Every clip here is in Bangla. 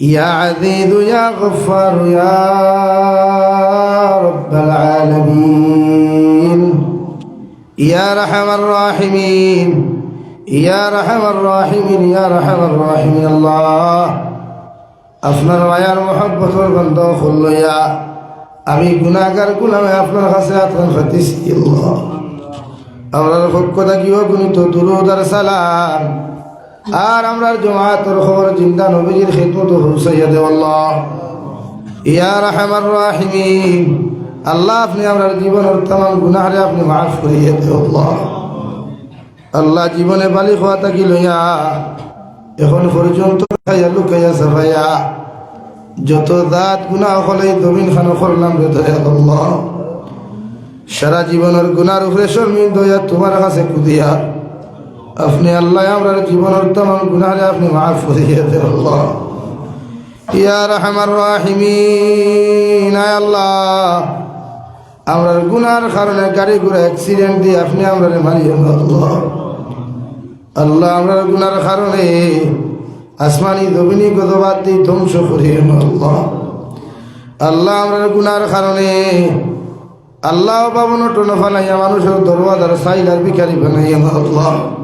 يا عزيز يا غفار يا رب العالمين يا رحم الراحمين يا رحم الراحمين يا رحم الراحمين الله আপনার মায়ার মহব্বতর গন্ধ খুলল ইয়া আমি গুণাগার গুলামে আপনার কাছে আপনার ফাতিছি আল্লাহ আমরার পক্ষ থাকিও গুণিত দুরুদার সালাম আর আমরার জমাতর খবর জিন্দা নবীর খেদমত হুসাইয়া দে আল্লাহ। ইয়া রাহমার রাহিমিন। আল্লাহ, আপনি আমরার জীবনের তাম গুনাহরে আপনি মাফ করিয়ে দে আল্লাহ। আল্লাহ, জীবনে বালি খোয়া থাকি লইয়া এখন পর্যন্ত খাইয়া লুকাইয়া সাফাইয়া যত দাঁত গুণা হলে দমিন খান করলাম রে দয়া আল্লাহ। সারা জীবনের গুনার উপরে শর্মিন দয়া তোমার কাছে কুদিয়া আপনি আল্লাহ, আমরা জীবনের তমাম গুনারে আপনি মাফ করিয়ে দেন, আল্লাহ। ইয়া রহমার রাহিমিন আল্লাহ। আমরার গুনার কারণে গাড়ি ঘোড়া অ্যাক্সিডেন্ট দিয়ে আপনি আমরা মারিয়ে আল্লাহ। আল্লাহ আমরার গুনার কারণে আসমানি দবিনী গতবাদ দিয়ে ধ্বংস করিয়ে আল্লাহ। আল্লাহ আমরার গুনার কারণে আল্লাহ বাবন টোন ফালাইয়া মানুষের দরওয়াজার সাইলার বিকারি বানাইয়া আল্লাহ।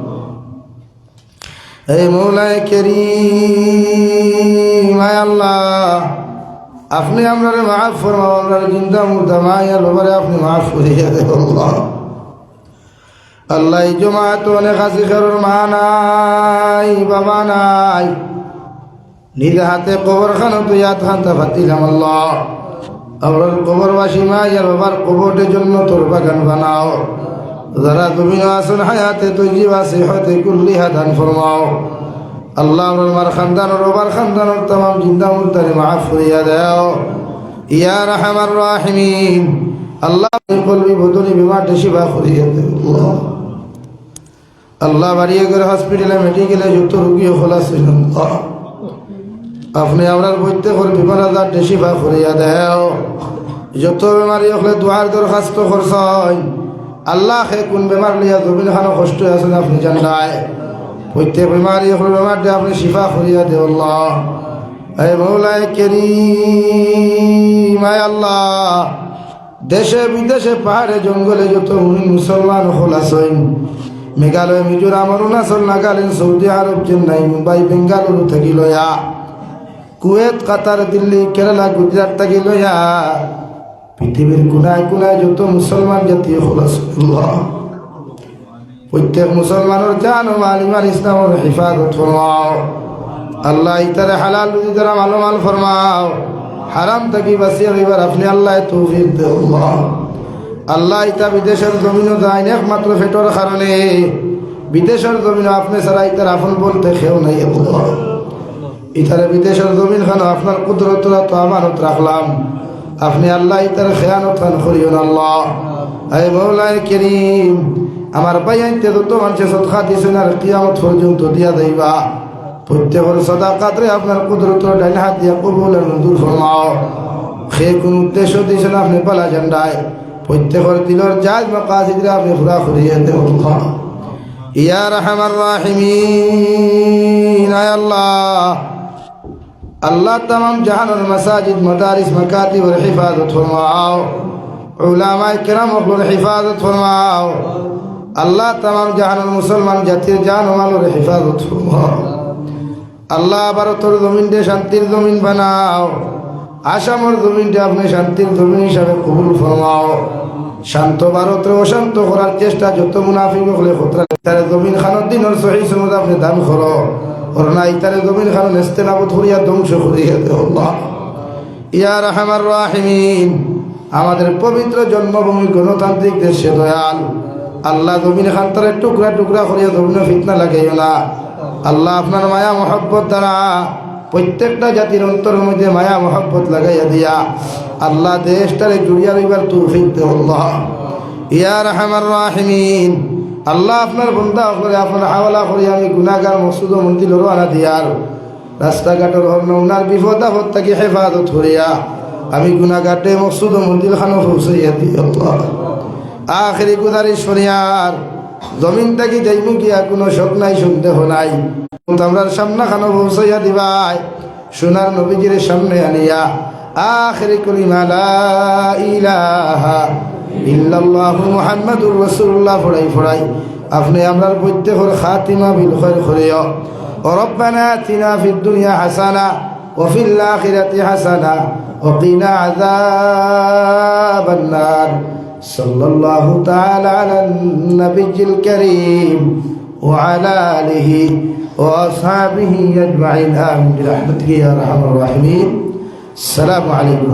আল্লাহ। আপনি আমরা মাফ ফরমাও আমরা জিন্দা মুর্দা মায়ার ব্যাপারে আপনি মাফ করিয়ে দেব আল্লাহ। এই জমাত অনেক হাসি খেরোর মা নাই, বাবা নাই। নিজে হাতে কবর খানো তুই হাত খান্তা ফাতিলাম, আল্লাহ। আমরা কবরবাসী মা ইয়ার বাবার কবরের জন্য তোর বাগান বানাও। যারা তুমি আসন হায়াতে তুই জীবা সে হতে কুল্লি হাদান ফরমাও। আল্লাহ আমার মার খানদানোর ওবার খানদানোর তাম জিন্দা মুর্দারে মাফ করিয়া দেও। ইয়া রাহমার রাহিমিন। আল্লাহ কলবি বদলি বিমারটা শিবা করিয়া দেও। আল্লাহ বাড়িয়ে করে হসপিটালে মেডিকেলে যত রুগী খোলা ছিল। আপনি আপনার প্রত্যেকের বিমান আজার শিফা করিয়া দেও। যত বেমারি হলে দুয়ার দরখাস্ত করছয় আল্লাহ সে কোন বেমার লিয়া জমিন খানো কষ্ট আছেন আপনি জানায় প্রত্যেক বেমারি হলে বেমার দিয়ে আপনি শিফা করিয়া দেও আল্লাহ। এই মৌলায় কেরিম আয় আল্লাহ, দেশে বিদেশে পাহাড়ে জঙ্গলে যত মুসলমান হল আছেন, মেঘালয়, মিজোরাম, অরুণাচল, নাগাল্যান্ড, সৌদি আরব, চেন্নাই, মুম্বাই, বেঙ্গালুরু থাকি লয়া, কুয়েত, কাতার, দিল্লি, কেরালা, গুজরাট থাকি লয়া পৃথিবীর কোনায় কোনায় যত মুসলমান জাতীয় হল প্রত্যেক মুসলমানের জান ও আলিমার ইসলামের হিফাজত ফরমাও। আল্লাহ ইতারে হালাল রুজি দ্বারা মালো মাল ফরমাও। হারাম থাকি বাঁচিয়ে এবার আপনি আল্লাহ। দে আল্লাহ ইতা বিদেশের জমিনও যায় একমাত্র ফেটোর কারণে। বিদেশের জমিন আপনি ছাড়া ইতার আপন বলতে খেও নাই ইতারে বিদেশের জমিন খানো আপনার কুদরতরা তো আমানত রাখলাম। আপনি আল্লাহ ইতার খেয়ানত খান করিও আল্লাহ। এই মৌলায় কেরিম, আমার বাইয়াইতে তো মানুষে সৎখা দিয়েছেন আর কিয়ামত পর্যন্ত দিয়া দেবা প্রত্যেকের সদা কাতরে আপনার কুদরত ডাইন হাত দিয়া কবুল মধুর ফরমাও। সে কোন উদ্দেশ্য দিয়েছেন আপনি পালা ঝান্ডায় প্রত্যেকের দিলর জাজ মাকাজিদরা আপনি পুরা করিয়ে দেব ইয়া রহমান রাহিমিন আল্লাহ। আল্লাহ তাম জাহানুর মসাজিদ, মদারিস মকাতিব হিফাজত ফরমাও। উলামায়ে কেরাম হকলুর হিফাজত ফরমাও। আল্লাহ তাম জাহানুর মুসলমান জাতির জান ও মালের হিফাজত ফরমাও। আল্লাহ ভারতের জমিনটা শান্তির জমিন বানাও। আসামের জমিনটা আপনি শান্তির জমিন হিসাবে কবুল ফরমাও। শান্ত ভারতের অশান্ত করার চেষ্টা যত মুনাফিক হলে তার জমিন খানোর দিনের সহি আপনি দান করো। না ইতারে জমিন আমাদের পবিত্র জন্মভূমি গণতান্ত্রিক দেশে দয়াল। আল্লাহ জমিন খান তারে টুকরা টুকরা করিয়া জমিন ফিতনা লাগাইও না। আল্লাহ আপনার মায়া, মহব্বত দ্বারা প্রত্যেকটা জাতির অন্তরের মধ্যে মায়া, মহব্বত লাগাইয়া দিয়া আল্লাহ দেশটারে জুড়িয়া লইবার তৌফিক আল্লাহ। ইয়া রাহিমিন। আল্লাহ আপনার বন্ধা করে আপনার হাওলা করি, আমি গুনাগার মসুদ মন্দির আনা দিয়ার। রাস্তাঘাটের হর্ণ উনার বিপদ, আপদ থাকি হেফাজত করিয়া আমি গুনাগাটে মসুদ মন্দির খানো পৌঁছাইয়া আল্লাহ। আখেরি গুদারি শরিয়ার জমিন থাকি যাইমু গিয়া কোনো শোক নাই শুনতে নাই। তোমরা সামনা খানো পৌঁছাইয়া দিবাই, সোনার নবীজির সামনে আনিয়া, আখরি কলিমা লা ইলাহা ইল্লাল্লাহু মুহাম্মাদুর রাসূলুল্লাহ ফড়াই ফড়াই, আপনি আমরার প্রত্যেকর খাতিমা বিল খৈর খরিয় রব্বানা আতিনা ফিদ দুনিয়া হাসানা অফিল্লা ফিল আখিরাতি হাসানা ওয়া কিনা صلى الله تعالى على النبي الكريم وعلى آله وأصحابه أجمعين. آمين. برحمتك يا أرحم الراحمين. السلام عليكم.